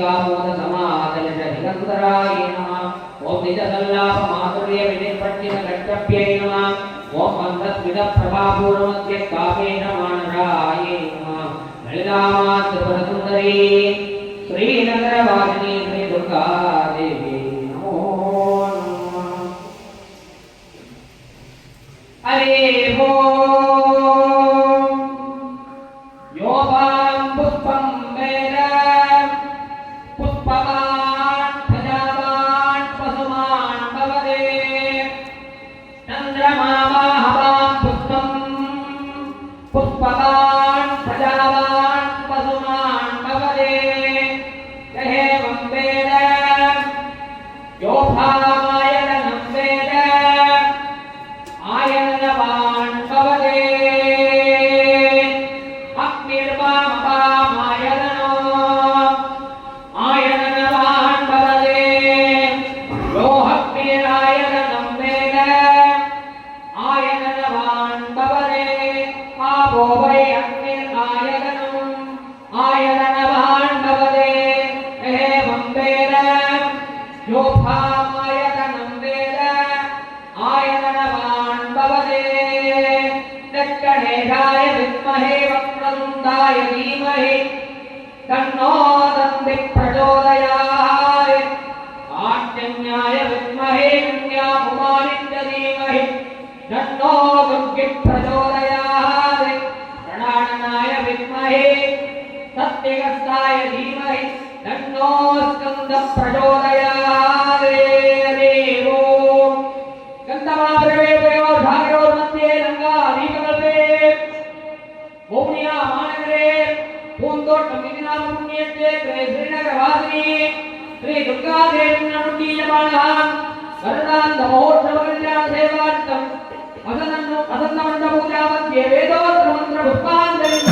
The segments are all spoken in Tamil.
లింగామోద సమాదలితరాయ నమ ఓం నిజసల్లాప మాధుర్య వినిపట్టిన గట్టప్యై నమ ఓం మందస్మిత ప్రభాపూర్వత్య కాపేన మానరాయ నమ లలితామాత్ర సుందరీ శ్రీనగరవాసిని శ్రీ దుర్గాదేవి. విద్మహే వక్రతుండాయ ధీమహి తన్నో దంది ప్రచోదయాయ. ఆజ్ఞాయ విద్మహే కన్యాకుమారిం ధీమహి తన్నో దుర్గి ప్రచోదయాయ. ప్రణాళనాయ విద్మహే సత్యగస్తాయ ధీమహి తన్నో ప్రచోదయాయ. பூந்தோட்டம் இதினாம புண்ணியக்ஷேத்ரே ஸ்ரீநகரவாசினி ஸ்ரீ துர்காதேவி நுண்டீயமானாம் வருடாந்த மகோத்சவ கல்யாண சேவார்த்தம் வசனன்னு வசந்த மண்ட பூஜா மத்தியே வேதோத்திர மந்திர புஷ்பாஞ்சலி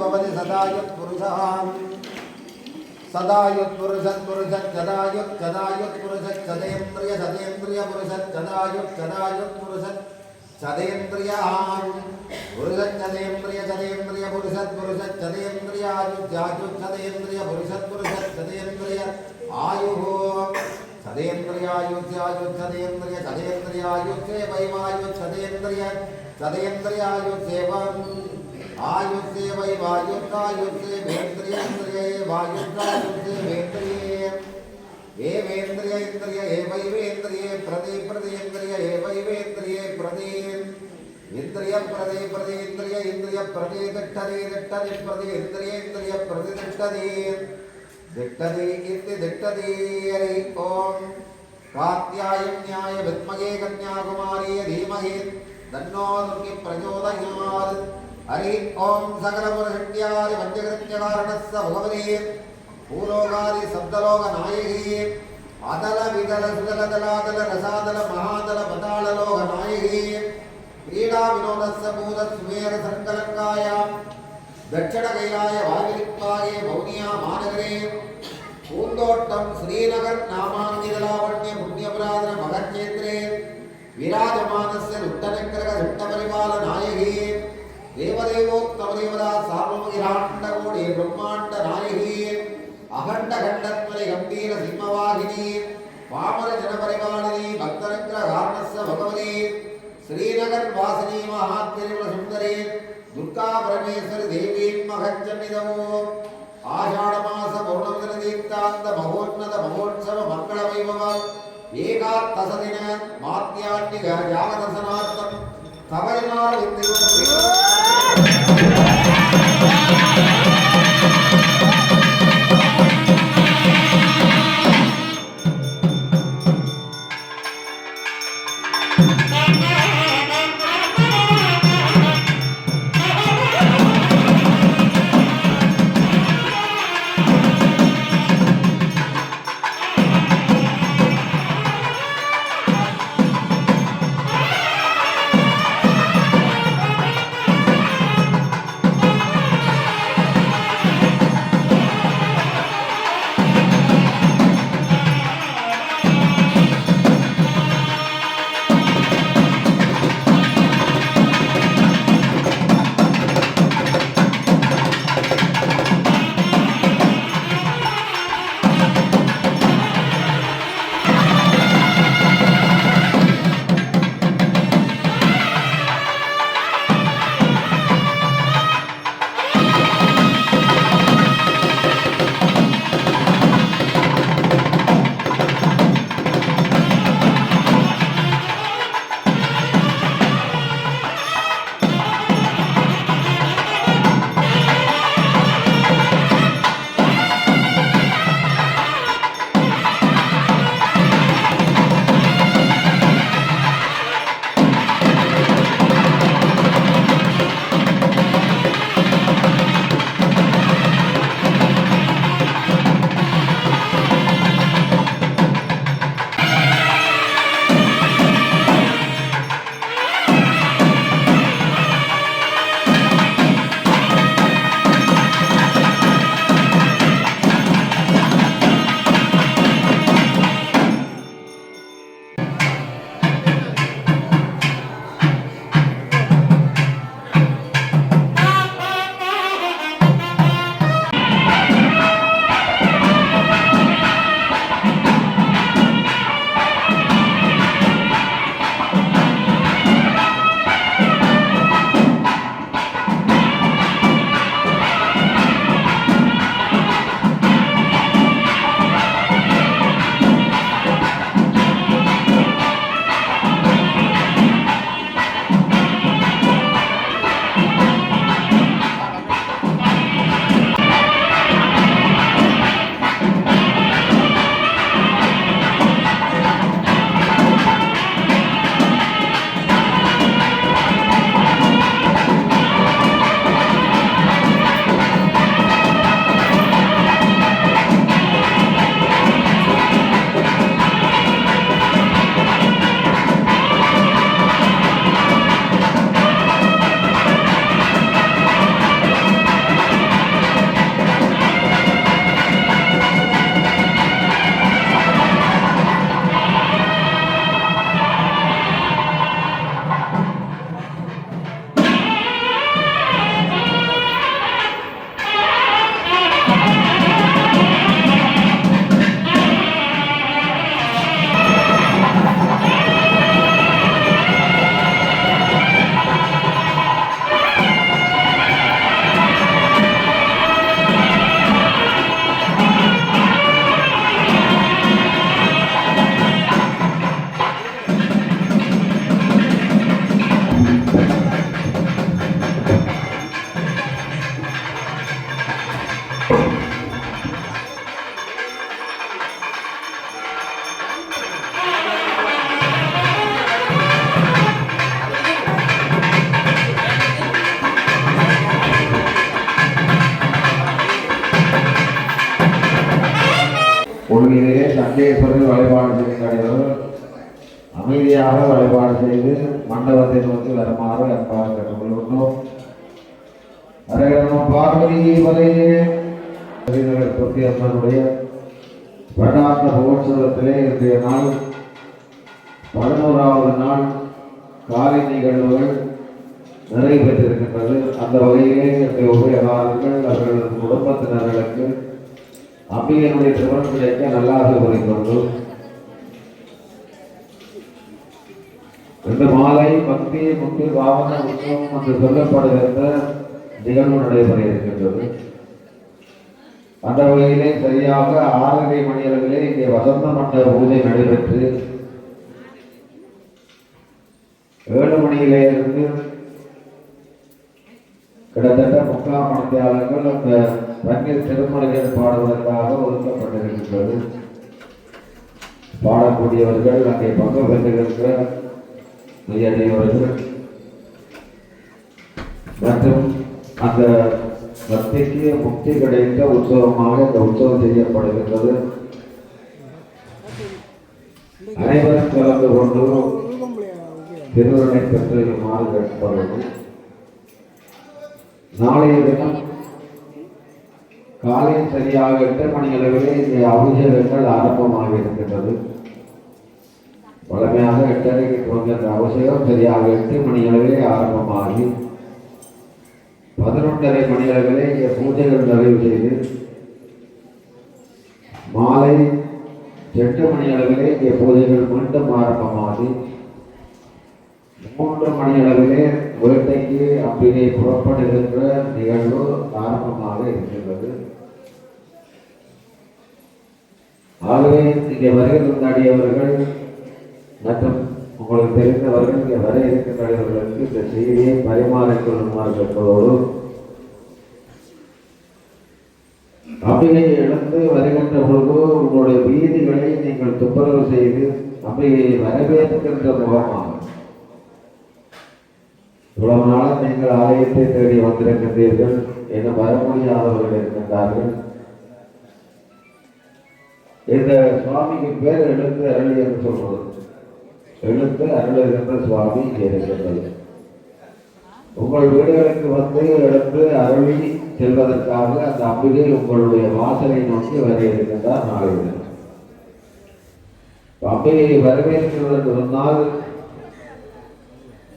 भवति सदा यत्पुरुषः सदा युत्पुरुषत्पुरुषत्कदायुत्कदायुत्पुरुषत्सदेन्द्रियसदेन्द्रियपुरुषत्कदायुत्कदायुत्पुरुषत् सदेन्द्रियान् पुरुषच्चदेन्द्रियचदेन्द्रियपुरुषत्पुरुषच्चदेन्द्रियायुज्यायुत्सदेन्द्रियपुरुषत्पुरुषत्सदेन्द्रिय आयुः। सदेन्द्रियायुज्यायुत्सदेन्द्रिय सदेन्द्रियायुज्ये वैवायुत्सदेन्द्रिय सदेन्द्रियायुज्येवम् आयुर्से वै वायुर्तायुर्से भेन्द्रियन्द्रिये वायुर्तायुर्से भेन्द्रिये एवेन्द्रिय इन्द्रिय एवैवेन्द्रिये प्रदे प्रदेन्द्रिय एवैवेन्द्रिये प्रदे इंद्रिय प्रदे प्रदे इंद्रिय इंद्रिय प्रदे दिट्टरे दिट्टरे प्रदे इंद्रिय इंद्रिय प्रदे दिट्टरे दिट्टरे इति दिट्टरे हरि ओम कात्यायन्याय विद्महे कन्याकुमारी धीमहि। तन्नो दुर्गे प्रचोदयात्। హరి ఓం సకలపురశక్త్యాది పంచకృత్యకారణస్ భగవదే భూలోకాది శబ్దలోక నాయకి. అదల విదల సుదల దళాదల రసాదల మహాదల పతాళలోక నాయకి. క్రీడా వినోదస్య భూత సుమేర సంకలంకాయ. దక్షిణ కైలాయ భౌనియా మానగరే. ದೇವದೇವೋತ್ತಮದೇವದ ಸಾರ್ವಮಗಿರಾಂಡಗೋಡೆ ಬ್ರಹ್ಮಾಂಡ ನಾಯಕಿ ಅಖಂಡ ಖಂಡತ್ಮನೆ ಗಂಭೀರ ಸಿಂಹವಾಹಿನಿ ವಾಮನ ಜನಪರಿಮಾಣಿನಿ ಭಕ್ತರಗ್ರ ಕಾರಣಸ್ಸ ಭಗವತಿ ಶ್ರೀನಗರ್ ವಾಸಿನಿ ಮಹಾತ್ಮರಿಗಳ ಸುಂದರಿ ದುರ್ಗಾ ಪರಮೇಶ್ವರಿ ದೇವಿ ಮಹಜ್ಜನಿದವು ಆಷಾಢ ಮಾಸ ಪೌರ್ಣಮಿನ ದೀಪ್ತಾಂತ ಮಹೋನ್ನತ ಮಹೋತ್ಸವ ಮಂಗಳ ವೈಭವ ಏಕಾತ್ತಸದಿನ ಮಾತ್ಯಾನ್ನಿಗ ಜಾಗದರ್ಶನಾರ್ಥಂ ತವರಿನಾರ ಎಂದಿರುವ Thank you. ஸ்ரீநகர் அம்மனுடைய வருடாந்த மகோத்சவத்திலே இன்றைய நாள் பதினோராவது நாள் காலை நிகழ்வுகள் நிறைவேற்றிருக்கின்றது. அந்த வகையிலே இன்றைய உபயோகாரர்கள் அவர்களது குடும்பத்தினர்களுக்கு அம்பிகையினுடைய திருமணம் கிடைக்க நல்லாக கூறிக்கொண்டு இந்த மாலை பக்தி முக்கிய பாவன உற்சவம் என்று சொல்லப்படுகின்ற நிகழ்வு நடைபெற இருக்கின்றது. அந்த வகையிலே சரியாக ஆறரை மணி அளவிலே இங்கே வசந்த மண்டப பூஜை நடைபெற்று ஏழு மணியிலே இருந்து கிட்டத்தட்ட முக்கால் மணத்தியாளர்கள் அந்த பன்னீர் திருமலைகள் பாடுவதற்காக ஒதுக்கப்பட்டிருக்கின்றது. பாடக்கூடியவர்கள் அங்கே பங்கு பெற்றிருக்கிற உயர்ந்தவர்கள் மற்றும் அந்த பக்திக்கு முக்தி கிடைத்த உற்சவமாக இந்த உற்சவம் செய்யப்படுகின்றது. அனைவரும் கலந்து கொண்டு திருவருணை பெற்று மாறு நாளைய தினம் காலை சரியாக எட்டு மணி அளவிலே இந்த அபிஷேகங்கள் ஆரம்பமாக இருக்கின்றது வழமையாக எட்டரைக்கு துவங்கிற அபிஷேகம் சரியாக எட்டு மணி அளவிலே ஆரம்பமாகி பதினொன்றரை மணி அளவிலே இங்கே பூஜைகள் நிறைவு செய்து மாலை எட்டு மணி அளவிலே இங்கே பூஜைகள் மீண்டும் ஆரம்பமாகி மூன்று மணி அளவிலே வேட்டைக்கு அப்படியே புறப்படுகின்ற நிகழ்வு ஆரம்பமாக இருக்கின்றது. ஆகவே இங்கே வருகின்றாடியவர்கள் மற்றும் உங்களுக்கு தெரிந்தவர்கள் இங்கே வர இருக்கின்றவர்களுக்கு இந்த செய்தியை பரிமாறிக்கொள்ளுமாறு கேட்பதோடு அம்பிகையை இழந்து வருகின்ற பொழுது உங்களுடைய வீதிகளை நீங்கள் துப்புரவு செய்து அம்பிகையை வரவேற்கின்ற முகமாக. இவ்வளவு நாளாக நீங்கள் ஆலயத்தை தேடி வந்திருக்கின்றீர்கள் என வர முடியாதவர்கள் இருக்கின்றார்கள். இந்த சுவாமிக்கு பேர் எழுந்து அருள் என்று சொல்வது. எழுத்து அருளுகின்ற சுவாமி இங்கே இருக்கின்றது உங்கள் வீடுகளுக்கு வந்து எழுத்து அருளி செல்வதற்காக அந்த அம்பிகை உங்களுடைய வாசலை நோக்கி வர. இருக்கின்றார் நாளை அம்பிகையை வரவேற்கிறதற்கு சொன்னால்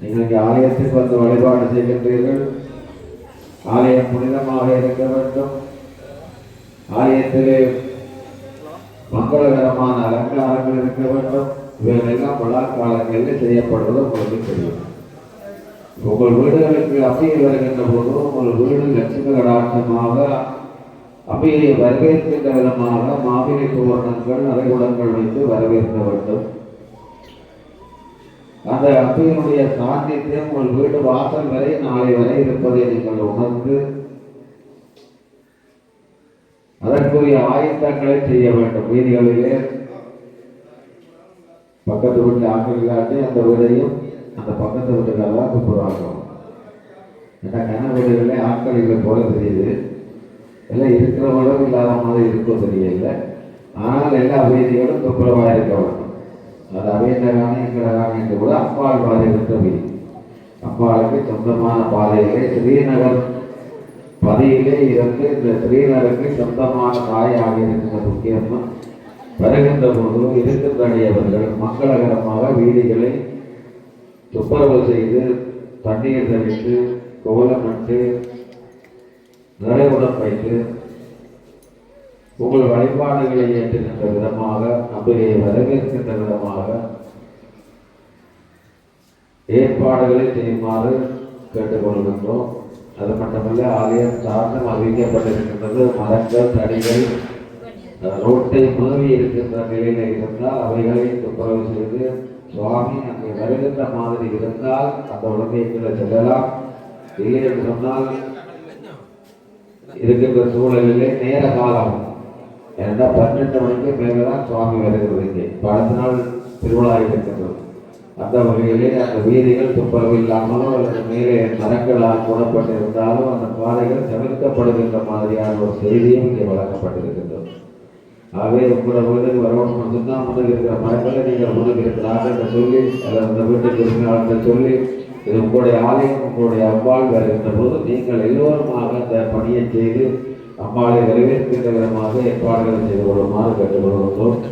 நீங்கள் இங்கே ஆலயத்துக்கு வந்து வழிபாடு செய்கின்றீர்கள். ஆலயம் புனிதமாக இருக்க வேண்டும். ஆலயத்திலே மங்களகரமான அலங்காரங்கள் இருக்க வேண்டும். இவைகளெல்லாம் விழா காலங்களில் செய்யப்படுவது உங்களுக்கு தெரியும். உங்கள் வீடுகளுக்கு அப்பியை வருகின்ற போதும் உங்கள் வீடு லட்சுமி கடாட்சமாக அப்பியை வரவேற்கின்ற விதமாக மாவிலை தோரணங்கள் அரைகுடங்கள் வைத்து வரவேற்க வேண்டும். அந்த அப்பியினுடைய சாந்தியத்தையும் உங்கள் வீடு வாசல் வரை நாளை வரை இருப்பதை நீங்கள் உணர்ந்து அதற்குரிய ஆயத்தங்களை செய்ய வேண்டும். வீதிகளிலே பக்கத்து வீட்டில் ஆக்கள் இல்லாட்டி அந்த வீடையும் அந்த பக்கத்து வீட்டுக்காரதான் கூப்பிடுவாங்க. ஏன்னா கன வீடுகளே ஆட்கள் இல்லை போல தெரியுது. எல்லாம் இருக்கிறவங்களும் இல்லாத மாதிரி இருக்கும் தெரியல. ஆனால் எல்லா வீதிகளும் துப்புரவாக இருக்க அது அவையண்டகான எங்கடகான கூட அப்பால் பாதை இருக்க வீதி சொந்தமான பாதையிலே ஸ்ரீநகர் பதியிலே இருந்து இந்த ஸ்ரீநகருக்கு சொந்தமான தாய் இருக்கின்ற முக்கியமாக வருகின்ற போது இருக்கின்றவர்கள் மங்களகரமாக வீதிகளை துப்புரவு செய்து தண்ணீர் தெளித்து கோலமிட்டு நிறைவுடன் வைத்து உங்கள் வழிபாடுகளை ஏற்றுகின்ற விதமாக நம்பிக்கையை வரவேற்கின்ற விதமாக ஏற்பாடுகளை செய்யுமாறு கேட்டுக்கொள்கின்றோம். அது மட்டுமல்ல ஆலயம் சார்ந்தும் அறிவிக்கப்பட்டிருக்கின்றது. மரங்கள் தடிகள் ரோட்டை மேவி இருக்கின்ற நிலையில இருந்தால் அவைகளை துப்புரவு செய்து சுவாமி அங்கே வருகின்ற மாதிரி இருந்தால் அந்த உடம்பைக்குள்ள செல்லலாம். இல்லை என்று சொன்னால் இருக்கின்ற சூழலிலே நேர காலம் ஏன்னா பன்னெண்டு மணிக்கு மேலதான் சுவாமி வருகிறது இங்கே. இப்ப நாள் திருவிழா இருக்கின்றது. அந்த வகையிலே அந்த வீதிகள் துப்புரவு இல்லாமலோ அல்லது மேலே மரங்களால் மூடப்பட்டிருந்தாலும் அந்த பாதைகள் தவிர்க்கப்படுகின்ற மாதிரியான ஒரு செய்தியும் இங்கே வழங்கப்பட்டிருக்கிறது. ஆகவே உங்களோட வீட்டுக்கு வரவணும் மட்டும்தான் முன்னுக்கு இருக்கிற மரங்களை நீங்கள் முன்னுக்கு இருக்கிற ஆட்கள்கிட்ட சொல்லி அல்லது அந்த வீட்டுக்கு உரிமையாளர்கிட்ட சொல்லி இது உங்களுடைய ஆலயம் உங்களுடைய அம்பாள் வருகின்ற போது நீங்கள் எல்லோருமாக இந்த பணியை செய்து அம்பாளை வரவேற்கின்ற விதமாக ஏற்பாடுகளை செய்து கொள்ளுமாறு கேட்டுக்கொள்கிறோம்.